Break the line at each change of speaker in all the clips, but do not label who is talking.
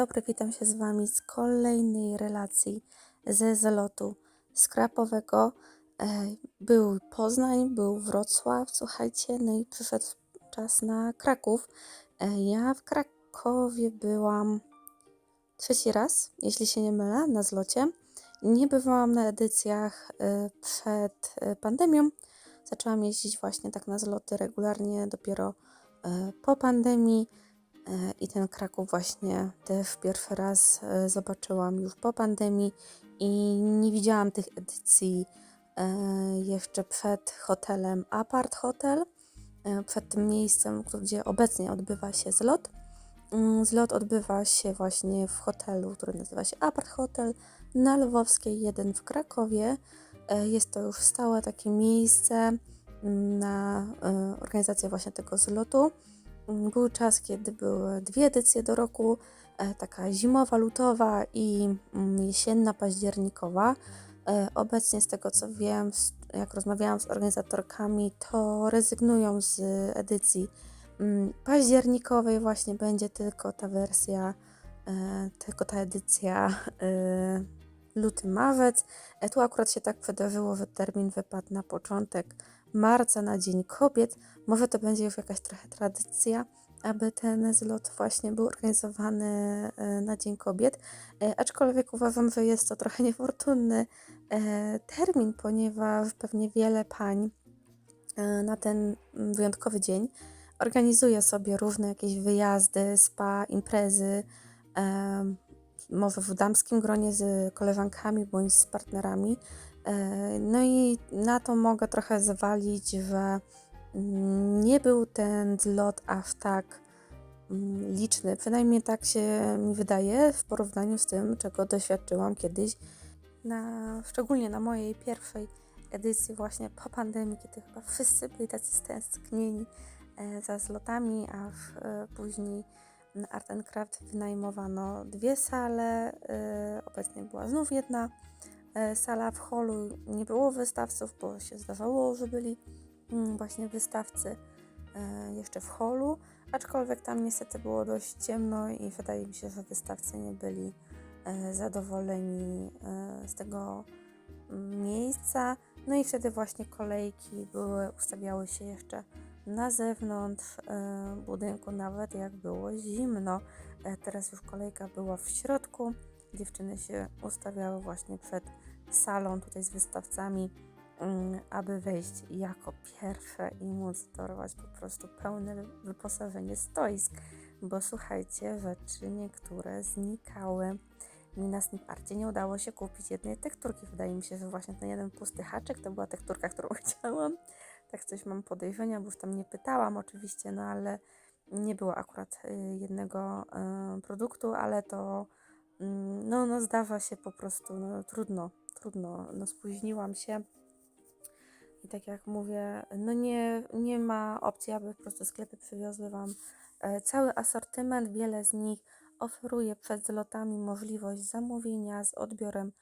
dobry, witam się z Wami z kolejnej relacji ze zlotu skrapowego. E, Był Poznań, był Wrocław, słuchajcie, no i przyszedł czas na Kraków. E, Ja w Krakowie byłam trzeci raz, jeśli się nie mylę, na zlocie. Nie bywałam na edycjach e, przed pandemią. Zaczęłam jeździć właśnie tak na zloty regularnie dopiero po pandemii. E, I ten Kraków właśnie też pierwszy raz e, zobaczyłam już po pandemii i nie widziałam tych edycji e, jeszcze przed hotelem Apart Hotel, przed tym miejscem, gdzie obecnie odbywa się zlot. Mm, Zlot odbywa się właśnie w hotelu, który nazywa się Apart Hotel na Lwowskiej 1 w Krakowie. Jest to już stałe takie miejsce mm, na organizację właśnie tego zlotu. Był czas, kiedy były dwie edycje do roku, e, taka zimowa, lutowa i mm, jesienna, październikowa. E, Obecnie z tego co wiem, jak rozmawiałam z organizatorkami, to rezygnują z edycji mm, październikowej, właśnie będzie tylko ta wersja, e, tylko ta edycja luty, marzec. E, Tu akurat się tak wydarzyło, że termin wypadł na początek marca, na Dzień Kobiet. Może to będzie już jakaś trochę tradycja, aby ten zlot właśnie był organizowany e, na Dzień Kobiet. E, Aczkolwiek uważam, że jest to trochę niefortunny e, termin, ponieważ pewnie wiele pań na ten wyjątkowy dzień organizuje sobie różne jakieś wyjazdy, spa, imprezy, może w damskim gronie z koleżankami bądź z partnerami. E, No i na to mogę trochę zwalić, że mm, nie był ten zlot aż tak mm, liczny. Przynajmniej tak się mi wydaje w porównaniu z tym, czego doświadczyłam kiedyś, na, szczególnie na mojej pierwszej edycji właśnie po pandemii, kiedy chyba wszyscy byli tacy stęsknieni e, za zlotami, a e, później na Art Craft wynajmowano dwie sale, obecnie była znów jedna sala w holu, nie było wystawców, bo się zdawało, że byli mm, właśnie wystawcy e, jeszcze w holu, aczkolwiek tam niestety było dość ciemno i wydaje mi się, że wystawcy nie byli e, zadowoleni e, z tego miejsca. No i wtedy właśnie kolejki były, ustawiały się jeszcze na zewnątrz e, budynku, nawet jak było zimno. E, teraz już kolejka była w środku. Dziewczyny się ustawiały właśnie przed salą tutaj z wystawcami, mm, aby wejść jako pierwsze i móc dorwać po prostu pełne wyposażenie stoisk. Bo słuchajcie, rzeczy niektóre znikały. Mi na Sniparcie nie udało się kupić jednej tekturki. Wydaje mi się, że właśnie ten jeden pusty haczyk to była tekturka, którą chciałam. Tak coś mam podejrzenia, bo już tam nie pytałam oczywiście, no ale nie było akurat y, jednego y, produktu, ale to no, no zdarza się po prostu, no trudno, trudno, no spóźniłam się. I tak jak mówię, no nie, nie ma opcji, aby po prostu sklepy przywiozły Wam e, cały asortyment. Wiele z nich oferuje przed zlotami możliwość zamówienia z odbiorem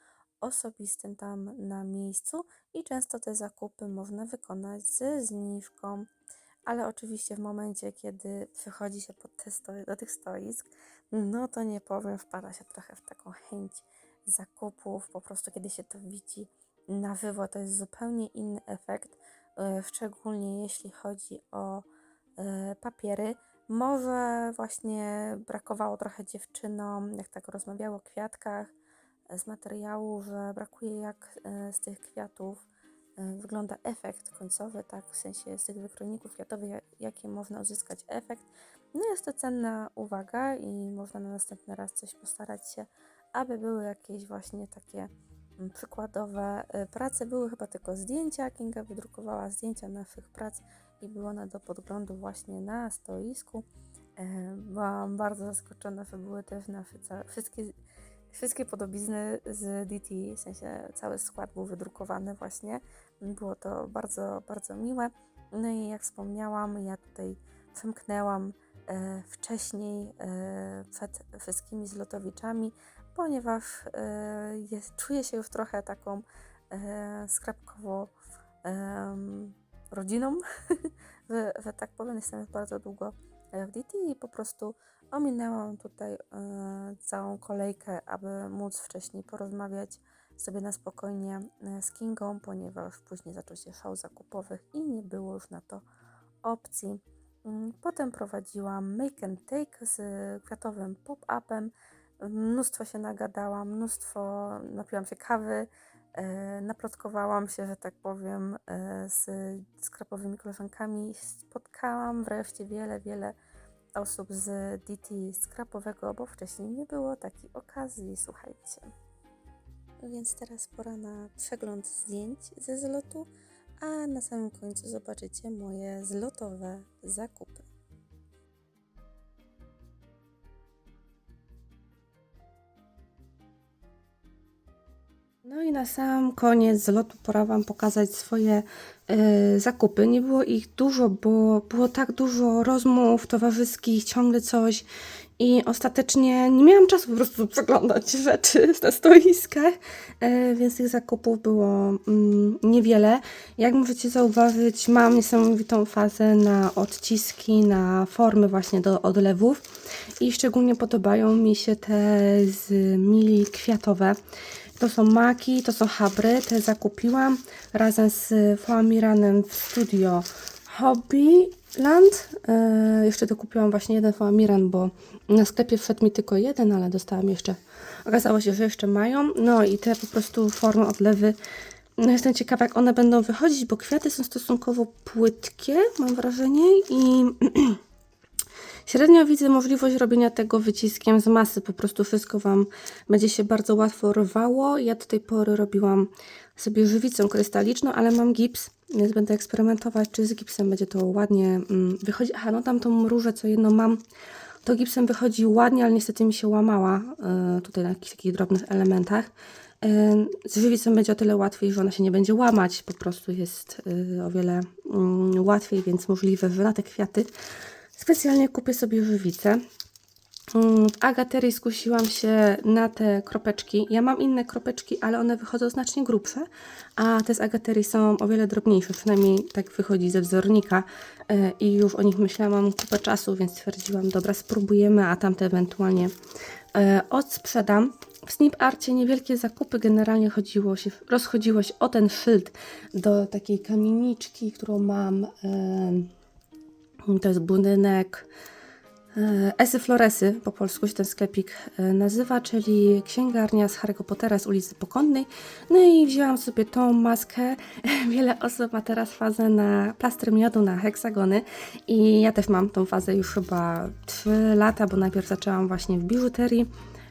osobistym tam na miejscu i często te zakupy można wykonać ze zniżką. Ale oczywiście w momencie, kiedy przychodzi się pod te sto- do tych stoisk, no to nie powiem, wpada się trochę w taką chęć zakupów. Po prostu kiedy się to widzi na żywo, to jest zupełnie inny efekt, e, szczególnie jeśli chodzi o e, papiery. Może właśnie brakowało trochę dziewczynom, jak tak rozmawiało o kwiatkach, e, z materiału, że brakuje jak z tych kwiatów wygląda efekt końcowy, tak, w sensie z tych wykrojników kwiatowych, jak- jaki można uzyskać efekt. No jest to cenna uwaga i można na następny raz coś postarać się, aby były jakieś właśnie takie mm, przykładowe e, prace. Były chyba tylko zdjęcia, Kinga wydrukowała zdjęcia naszych prac i było one do podglądu właśnie na stoisku. E, Byłam bardzo zaskoczona, że były też wszystkie, wszystkie podobizny z DT, w sensie cały skład był wydrukowany właśnie. Było to bardzo, bardzo miłe. No i jak wspomniałam, ja tutaj przemknęłam e, wcześniej e, przed wszystkimi zlotowiczami, ponieważ e, jest, czuję się już trochę taką skrapkowo rodziną, że, że tak powiem, jestem już bardzo długo w DT i po prostu
Ominęłam tutaj całą kolejkę, aby móc wcześniej porozmawiać sobie na spokojnie e, z Kingą, ponieważ później zaczął się szał zakupowych i nie było już na to opcji. Mm, Potem prowadziłam Make and Take z kwiatowym pop-upem. Mnóstwo się nagadałam, mnóstwo napiłam się kawy, e, naplotkowałam się, że tak powiem, e, z skrapowymi koleżankami. Spotkałam wreszcie wiele, wiele osób z DT skrapowego, bo wcześniej nie było takiej okazji, słuchajcie. Więc teraz pora na przegląd zdjęć ze zlotu, a na samym końcu zobaczycie moje zlotowe zakupy. No i na sam koniec zlotu pora Wam pokazać swoje e, zakupy. Nie było ich dużo, bo było tak dużo rozmów towarzyskich, ciągle coś i ostatecznie nie miałam czasu po prostu przeglądać rzeczy na stoiskach, e, więc tych zakupów było mm, niewiele. Jak możecie zauważyć, mam niesamowitą fazę na odciski, na formy właśnie do odlewów i szczególnie podobają mi się te z mili kwiatowe. To są maki, to są habry, te zakupiłam razem z Foamiranem w studio Hobbyland. Yy, jeszcze dokupiłam właśnie jeden Foamiran, bo na sklepie wszedł mi tylko jeden, ale dostałam jeszcze. Okazało się, że jeszcze mają. No i te po prostu formy odlewy. No jestem ciekawa, jak one będą wychodzić, bo kwiaty są stosunkowo płytkie, mam wrażenie, i Średnio widzę możliwość robienia tego wyciskiem z masy. Po prostu wszystko Wam będzie się bardzo łatwo rwało. Ja do tej pory robiłam sobie żywicą krystaliczną, ale mam gips, więc będę eksperymentować, czy z gipsem będzie to ładnie mm, wychodzić. Aha, no tam tą różę, co jedno mam, to gipsem wychodzi ładnie, ale niestety mi się łamała y, tutaj na jakichś takich drobnych elementach. Y, z żywicą będzie o tyle łatwiej, że ona się nie będzie łamać, po prostu jest y, o wiele mm, łatwiej, więc możliwe, że na te kwiaty Specjalnie kupię sobie żywicę. Mm, W Agaterii skusiłam się na te kropeczki. Ja mam inne kropeczki, ale one wychodzą znacznie grubsze, a te z Agaterii są o wiele drobniejsze, przynajmniej tak wychodzi ze wzornika e, i już o nich myślałam kupę czasu, więc stwierdziłam, dobra, spróbujemy, a tamte ewentualnie e, odsprzedam. W Snip Arcie niewielkie zakupy, generalnie chodziło się, rozchodziło się o ten szyld do takiej kamieniczki, którą mam. To jest budynek e, Esy Floresy, po polsku się ten sklepik e, nazywa, czyli księgarnia z Harry'ego Pottera z ulicy Pokątnej. No i wzięłam sobie tą maskę. Wiele osób ma teraz fazę na plastry miodu, na heksagony i ja też mam tą fazę już chyba 3 lata, bo najpierw zaczęłam właśnie w biżuterii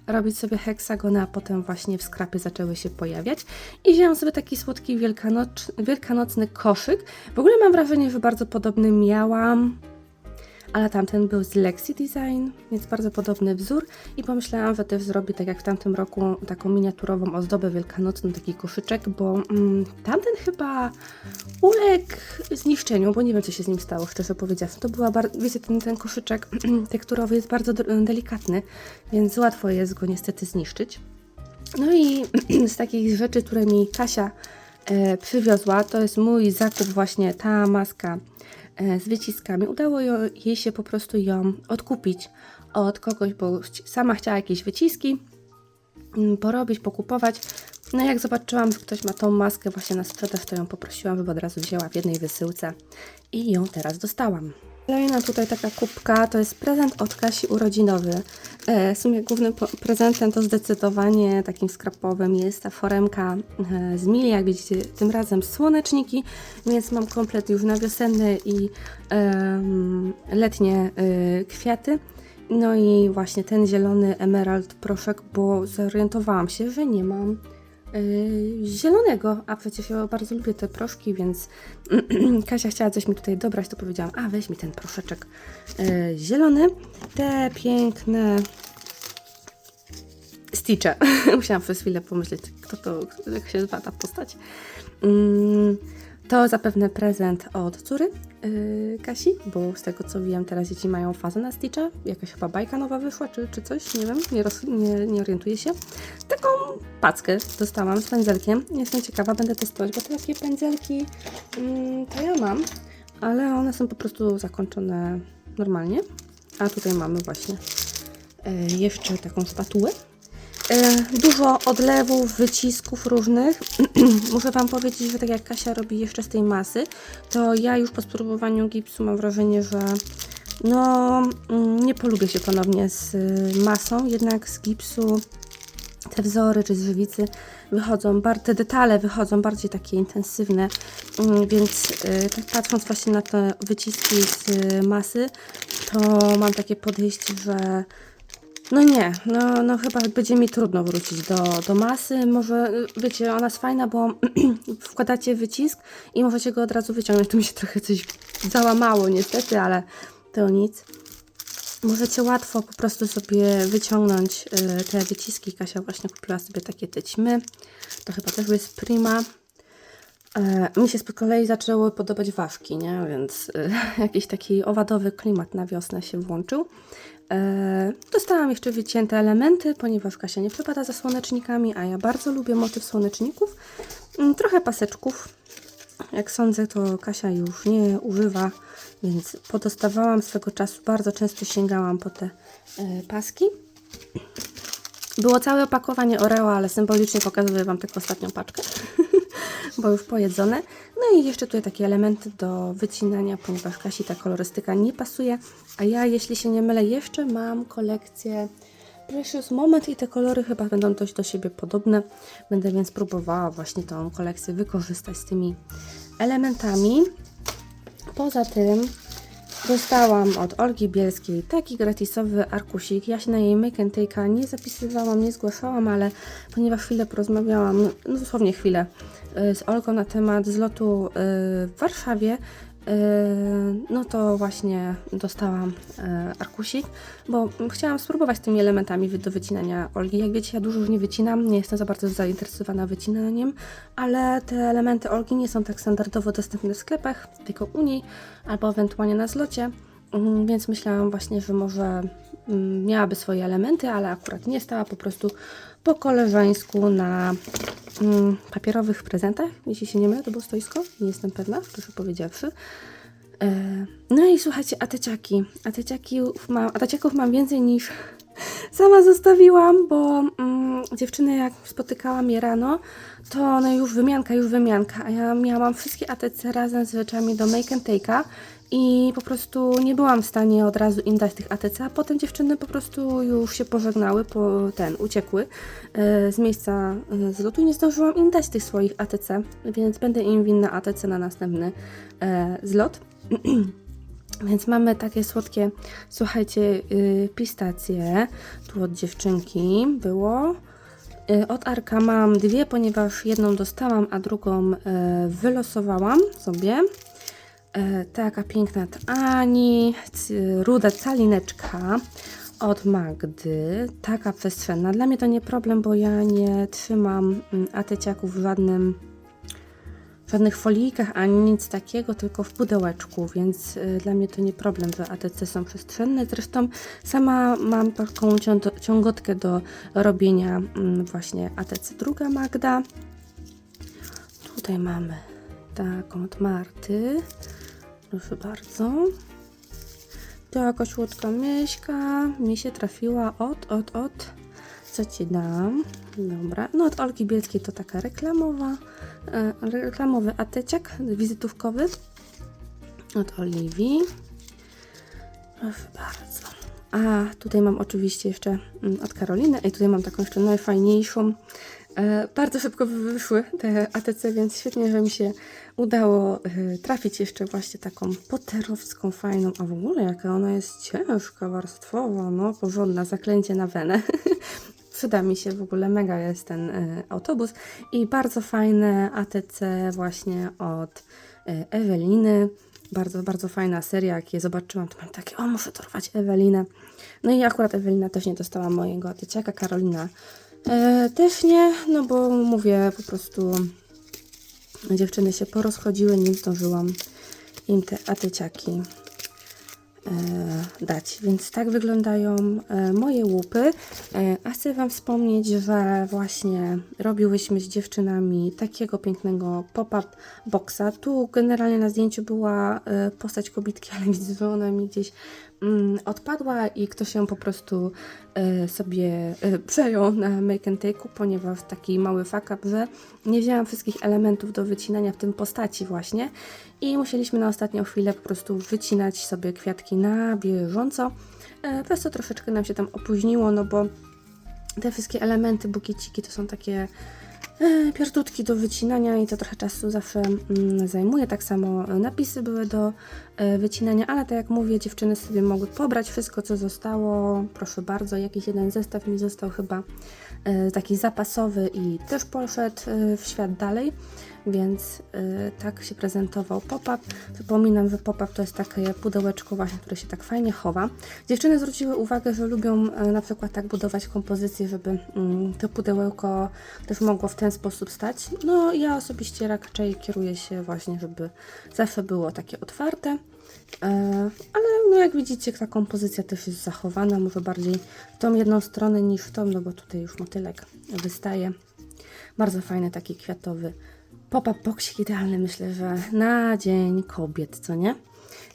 robić sobie heksagony, a potem właśnie w skrapie zaczęły się pojawiać. I wzięłam sobie taki słodki wielkanoc, wielkanocny koszyk. W ogóle mam wrażenie, że bardzo podobny miałam, ale tamten był z Lexi Design, więc bardzo podobny wzór i pomyślałam, że też zrobię tak jak w tamtym roku taką miniaturową ozdobę wielkanocną, taki koszyczek, bo mm, tamten chyba uległ zniszczeniu, bo nie wiem co się z nim stało, szczerze powiedziawszy. To była, wiecie, ten, ten koszyczek tekturowy jest bardzo delikatny, więc łatwo jest go niestety zniszczyć. No i z takich rzeczy, które mi Kasia e, przywiozła, to jest mój zakup właśnie ta maska z wyciskami. Udało jej się po prostu ją odkupić od kogoś, bo sama chciała jakieś wyciski mm, porobić, pokupować. No jak zobaczyłam, że ktoś ma tą maskę właśnie na sprzedaż, to ją poprosiłam, żeby od razu wzięła w jednej wysyłce i ją teraz dostałam. Kolejna tutaj taka kubka to jest prezent od Kasi urodzinowy. E, W sumie głównym prezentem to zdecydowanie takim skrapowym jest ta foremka e, z Mili, jak widzicie tym razem słoneczniki, więc mam komplet już na wiosenne i letnie e, kwiaty. No i właśnie ten zielony emerald proszek, bo zorientowałam się, że nie mam zielonego, a przecież ja bardzo lubię te proszki, więc Kasia chciała coś mi tutaj dobrać, to powiedziałam, a weź mi ten proszeczek yy, zielony. Te piękne Stitche. Musiałam przez chwilę pomyśleć, kto to, jak się nazywa ta postać. To zapewne prezent od córy yy, Kasi, bo z tego co wiem, teraz dzieci mają fazę na Stitcha. Jakaś chyba bajka nowa wyszła, czy, czy coś, nie wiem, nie, roz, nie, nie orientuję się. Taką packę dostałam z pędzelkiem. Jestem ciekawa, będę testować, bo takie pędzelki mm, to ja mam, ale one są po prostu zakończone normalnie. A tutaj mamy właśnie e, jeszcze taką spatułę. E, Dużo odlewów, wycisków różnych. Muszę Wam powiedzieć, że tak jak Kasia robi jeszcze z tej masy, to ja już po spróbowaniu gipsu mam wrażenie, że no mm, nie polubię się ponownie z y, masą, jednak z gipsu te wzory czy z żywicy wychodzą, te detale wychodzą bardziej takie intensywne, mm, więc y, tak patrząc właśnie na te wyciski z y, masy, to mam takie podejście, że no nie, no, no chyba będzie mi trudno wrócić do, do masy. Może, y, wiecie, ona jest fajna, bo wkładacie wycisk i możecie go od razu wyciągnąć. Tu mi się trochę coś załamało niestety, ale to nic. Możecie łatwo po prostu sobie wyciągnąć y, te wyciski. Kasia właśnie kupiła sobie takie te ćmy. To chyba też jest prima. E, mi się z kolei zaczęły podobać ważki, nie? Więc y, jakiś taki owadowy klimat na wiosnę się włączył. E, dostałam jeszcze wycięte elementy, ponieważ Kasia nie przepada za słonecznikami, a ja bardzo lubię motyw słoneczników. Mm, Trochę paseczków. Jak sądzę, to Kasia już nie używa, więc podostawałam swego czasu. Bardzo często sięgałam po te e, paski. Było całe opakowanie Oreo, ale symbolicznie pokazuję Wam tylko ostatnią paczkę, bo już pojedzone. No i jeszcze tutaj takie elementy do wycinania, ponieważ Kasi ta kolorystyka nie pasuje. A ja, jeśli się nie mylę, jeszcze mam kolekcję Precious Moment i te kolory chyba będą dość do siebie podobne. Będę więc próbowała właśnie tą kolekcję wykorzystać z tymi elementami. Poza tym dostałam od Olgi Bielskiej taki gratisowy arkusik. Ja się na jej Make and Take'a nie zapisywałam, nie zgłaszałam, ale ponieważ chwilę porozmawiałam, no dosłownie chwilę, y, z Olgą na temat zlotu y, w Warszawie, no to właśnie dostałam y, arkusik, bo chciałam spróbować z tymi elementami do wycinania Olgi. Jak wiecie, ja dużo już nie wycinam, nie jestem za bardzo zainteresowana wycinaniem, ale te elementy Olgi nie są tak standardowo dostępne w sklepach, tylko u niej albo ewentualnie na zlocie. Mm, Więc myślałam właśnie, że może mm, miałaby swoje elementy, ale akurat nie stała po prostu po koleżeńsku na mm, papierowych prezentach. Jeśli się nie mylę, to było stoisko, nie jestem pewna, szczerze powiedziawszy. E, No i słuchajcie, ateciaki. Ateciaków mam, ateciaków mam więcej niż sama zostawiłam, bo mm, dziewczyny jak spotykałam je rano, to one już wymianka, już wymianka, a ja miałam wszystkie ATC razem z rzeczami do Make and Take'a i po prostu nie byłam w stanie od razu im dać tych ATC, a potem dziewczyny po prostu już się pożegnały, po ten, uciekły e, z miejsca e, zlotu i nie zdążyłam im dać tych swoich ATC, więc będę im winna ATC na następny e, zlot. Więc mamy takie słodkie, słuchajcie, pistacje. Tu od dziewczynki było. Od Arka mam dwie, ponieważ jedną dostałam, a drugą wylosowałam sobie. Yy, taka piękna od Ani, c- ruda calineczka od Magdy. Taka przestrzenna. Dla mnie to nie problem, bo ja nie trzymam mm, ateciaków w żadnym w żadnych folijkach ani nic takiego, tylko w pudełeczku, więc y, dla mnie to nie problem, że ATC są przestrzenne. Zresztą sama mam taką cią- ciągotkę do robienia mm, właśnie ATC. Druga Magda. Tutaj mamy taką od Marty. Proszę bardzo. Taka słodka myszka mi się trafiła od, od, od. Co ci dam? Dobra. No od Olgi Bielskiej to taka reklamowa, e, reklamowy ateciak wizytówkowy. Od Oliwii. Proszę bardzo. A tutaj mam oczywiście jeszcze mm, od Karoliny. I tutaj mam taką jeszcze najfajniejszą. E, bardzo szybko wy- wyszły te ATC, więc świetnie, że mi się udało e, trafić jeszcze właśnie taką poterowską, fajną. A w ogóle jaka ona jest ciężka, warstwowa, no porządna, zaklęcie na wenę. Przyda mi się w ogóle, mega jest ten e, autobus. I bardzo fajne ATC właśnie od e, Eweliny. Bardzo, bardzo fajna seria. Jak je zobaczyłam, to mam takie, o muszę dorwać Ewelinę. No i akurat Ewelina też nie dostała mojego ATC-ka, Karolina też nie, no bo mówię po prostu dziewczyny się porozchodziły, nie zdążyłam im te ateciaki e, dać. Więc tak wyglądają e, moje łupy. E, a chcę Wam wspomnieć, że właśnie robiłyśmy z dziewczynami takiego pięknego pop-up boxa. Tu generalnie na zdjęciu była postać kobitki, ale widzę, że ona mi gdzieś odpadła i ktoś ją po prostu e, sobie e, przejął na make and take'u, ponieważ taki mały fuck up, że nie wzięłam wszystkich elementów do wycinania w tym postaci właśnie i musieliśmy na ostatnią chwilę po prostu wycinać sobie kwiatki na bieżąco, e, przez co troszeczkę nam się tam opóźniło, no bo te wszystkie elementy, bukieciki to są takie pierdutki do wycinania i to trochę czasu zawsze mm, zajmuje. Tak samo e, napisy były do e, wycinania, ale tak jak mówię, dziewczyny sobie mogły pobrać wszystko, co zostało. Proszę bardzo, jakiś jeden zestaw mi został chyba e, taki zapasowy i też poszedł e, w świat dalej. Więc e, tak się prezentował pop-up. Przypominam, że pop-up to jest takie pudełeczko właśnie, które się tak fajnie chowa. Dziewczyny zwróciły uwagę, że lubią e, na przykład tak budować kompozycję, żeby mm, to pudełko też mogło w ten sposób stać. No ja osobiście raczej kieruję się właśnie, żeby zawsze było takie otwarte. E, ale no jak widzicie, ta kompozycja też jest zachowana, może bardziej w tą jedną stronę niż w tą, no bo tutaj już motylek wystaje. Bardzo fajny taki kwiatowy pop-up boxik idealny, myślę, że na Dzień Kobiet, co nie?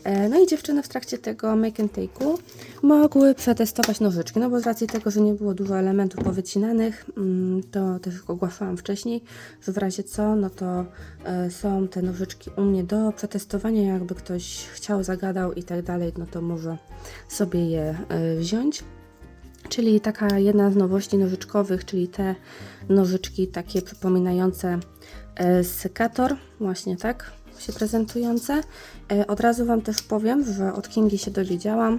E, No i dziewczyny w trakcie tego make and take'u mogły przetestować nożyczki, no bo z racji tego, że nie było dużo elementów powycinanych, mm, to też ogłaszałam wcześniej, że w razie co, no to e, są te nożyczki u mnie do przetestowania, jakby ktoś chciał, zagadał i tak dalej, no to może sobie je e, wziąć. Czyli taka jedna z nowości nożyczkowych, czyli te nożyczki takie przypominające e, sekator, właśnie tak się prezentujące. E, Od razu Wam też powiem, że od Kingi się dowiedziałam,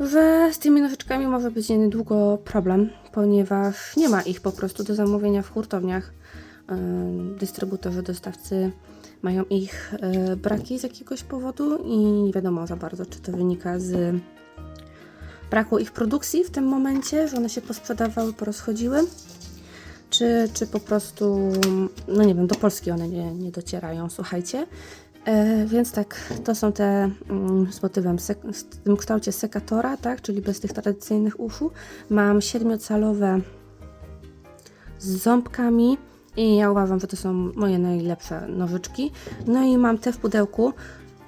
że z tymi nożyczkami może być niedługo problem, ponieważ nie ma ich po prostu do zamówienia w hurtowniach. E, Dystrybutorzy, dostawcy mają ich braki z jakiegoś powodu i nie wiadomo za bardzo, czy to wynika z braku ich produkcji w tym momencie, że one się posprzedawały, porozchodziły, czy, czy po prostu, no nie wiem, do Polski one nie, nie docierają, słuchajcie. E, więc tak, to są te mm, z motywem, w tym kształcie sekatora, tak, czyli bez tych tradycyjnych uszu. Mam siedmiocalowe z ząbkami i ja uważam, że to są moje najlepsze nożyczki. No i mam te w pudełku.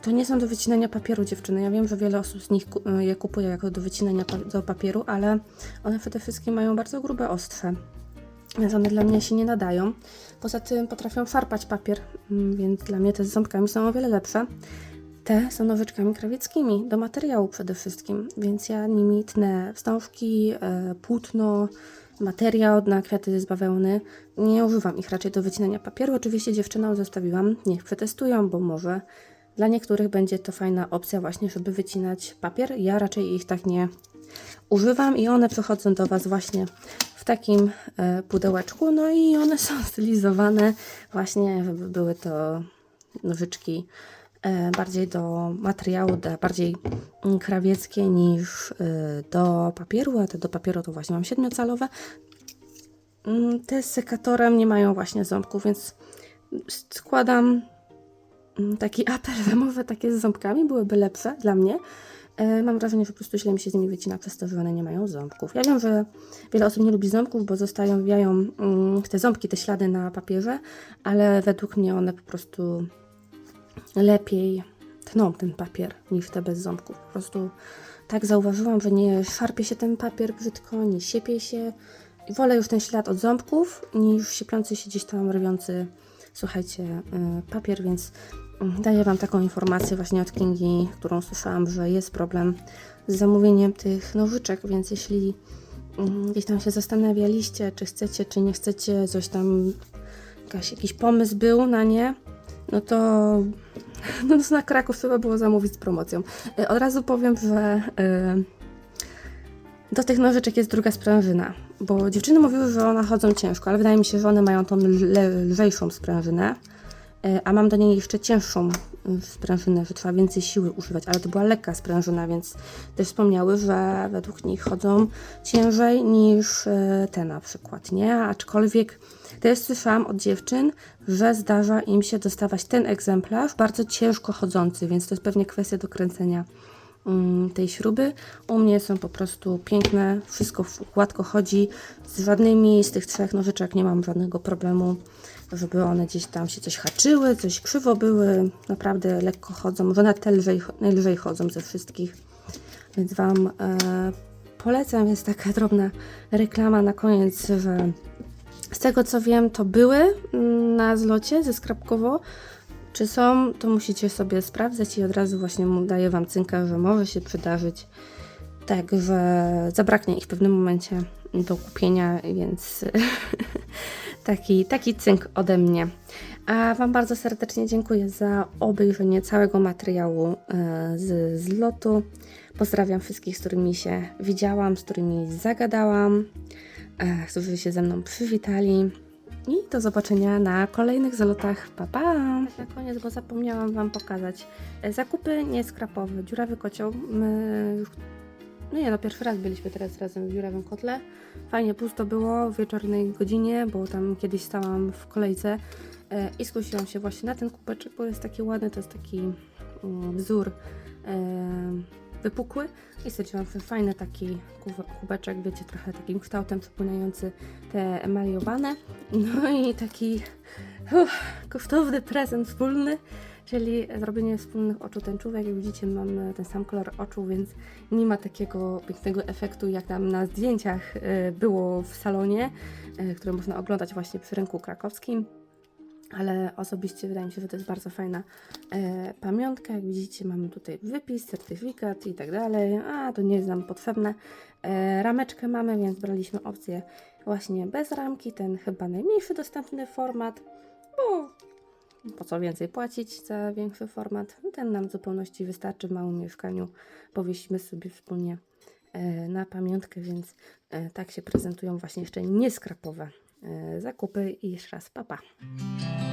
To nie są do wycinania papieru dziewczyny. Ja wiem, że wiele osób z nich ku- je kupuje jako do wycinania pa- do papieru, ale one przede wszystkim mają bardzo grube ostrze. Więc one dla mnie się nie nadają. Poza tym potrafią szarpać papier, mm, więc dla mnie te z ząbkami są o wiele lepsze. Te są nożyczkami krawieckimi, do materiału przede wszystkim, więc ja nimi tnę wstążki, e, płótno, materiał na kwiaty z bawełny. Nie używam ich raczej do wycinania papieru. Oczywiście dziewczynom zostawiłam, niech przetestują, bo może dla niektórych będzie to fajna opcja właśnie, żeby wycinać papier. Ja raczej ich tak nie używam i one przychodzą do Was właśnie w takim e, pudełeczku. No i one są stylizowane właśnie, były to nożyczki e, bardziej do materiału, bardziej krawieckie niż e, do papieru, a te do papieru to właśnie mam siedmiocalowe. Mm, Te z sekatorem nie mają właśnie ząbków, więc składam taki apel, może takie z ząbkami byłyby lepsze dla mnie. E, Mam wrażenie, że po prostu źle mi się z nimi wycina przez to, że one nie mają ząbków. Ja wiem, że wiele osób nie lubi ząbków, bo zostają, wijają mm, te ząbki, te ślady na papierze, ale według mnie one po prostu lepiej tną ten papier niż te bez ząbków. Po prostu tak zauważyłam, że nie szarpie się ten papier brzydko, nie siepie się. Wolę już ten ślad od ząbków niż sieplący się gdzieś tam rwiący, słuchajcie, y, papier, więc mm, daję Wam taką informację właśnie od Kingi, którą słyszałam, że jest problem z zamówieniem tych nożyczek, więc jeśli mm, gdzieś tam się zastanawialiście, czy chcecie, czy nie chcecie, coś tam, jakaś, jakiś pomysł był na nie, no to no na Kraków trzeba było zamówić z promocją. Y, Od razu powiem, że y, do tych nożyczek jest druga sprężyna, bo dziewczyny mówiły, że one chodzą ciężko, ale wydaje mi się, że one mają tą lżejszą sprężynę, y, a mam do niej jeszcze cięższą y, sprężynę, że trzeba więcej siły używać, ale to była lekka sprężyna, więc też wspomniały, że według nich chodzą ciężej niż y, te na przykład, nie? Aczkolwiek też słyszałam od dziewczyn, że zdarza im się dostawać ten egzemplarz bardzo ciężko chodzący, więc to jest pewnie kwestia dokręcenia tej śruby. U mnie są po prostu piękne, wszystko gładko chodzi. Z żadnymi z tych trzech nożyczek nie mam żadnego problemu, żeby one gdzieś tam się coś haczyły, coś krzywo były. Naprawdę lekko chodzą, może nawet te lżej, najlżej chodzą ze wszystkich. Więc Wam e, polecam. Jest taka drobna reklama na koniec, że z tego co wiem, to były mm, na zlocie ze Skrapkowo. Czy są, to musicie sobie sprawdzać i od razu właśnie daję Wam cynka, że może się przydarzyć tak, że zabraknie ich w pewnym momencie do kupienia, więc taki, taki cynk ode mnie. A Wam bardzo serdecznie dziękuję za obejrzenie całego materiału e, z zlotu. Pozdrawiam wszystkich, z którymi się widziałam, z którymi zagadałam, e, którzy się ze mną przywitali. I do zobaczenia na kolejnych zalotach. Pa, pa! Tak na koniec, bo zapomniałam Wam pokazać. E, Zakupy nieskrapowe, dziurawy kocioł. My no nie no, pierwszy raz byliśmy teraz razem w dziurawym kotle. Fajnie pusto było w wieczornej godzinie, bo tam kiedyś stałam w kolejce e, i skusiłam się właśnie na ten kubeczek, bo jest taki ładny, to jest taki mm, wzór e, wypukły i stwierdziłam, że fajny taki kubeczek, wiecie, trochę takim kształtem przypominający te emaliowane. No i taki uff, kosztowny prezent wspólny, czyli zrobienie wspólnych oczu tęczówek. Jak widzicie, mamy ten sam kolor oczu, więc nie ma takiego pięknego efektu, jak tam na zdjęciach e, było w salonie, e, które można oglądać właśnie przy rynku krakowskim. Ale osobiście wydaje mi się, że to jest bardzo fajna e, pamiątka. Jak widzicie, mamy tutaj wypis, certyfikat i tak dalej. A to nie jest nam potrzebne. E, rameczkę mamy, więc braliśmy opcję właśnie bez ramki. Ten chyba najmniejszy dostępny format, bo po co więcej płacić za większy format. Ten nam w zupełności wystarczy w małym mieszkaniu. Powiesimy sobie wspólnie e, na pamiątkę, więc e, tak się prezentują właśnie jeszcze nieskrapowe zakupy. I jeszcze raz papa. Pa.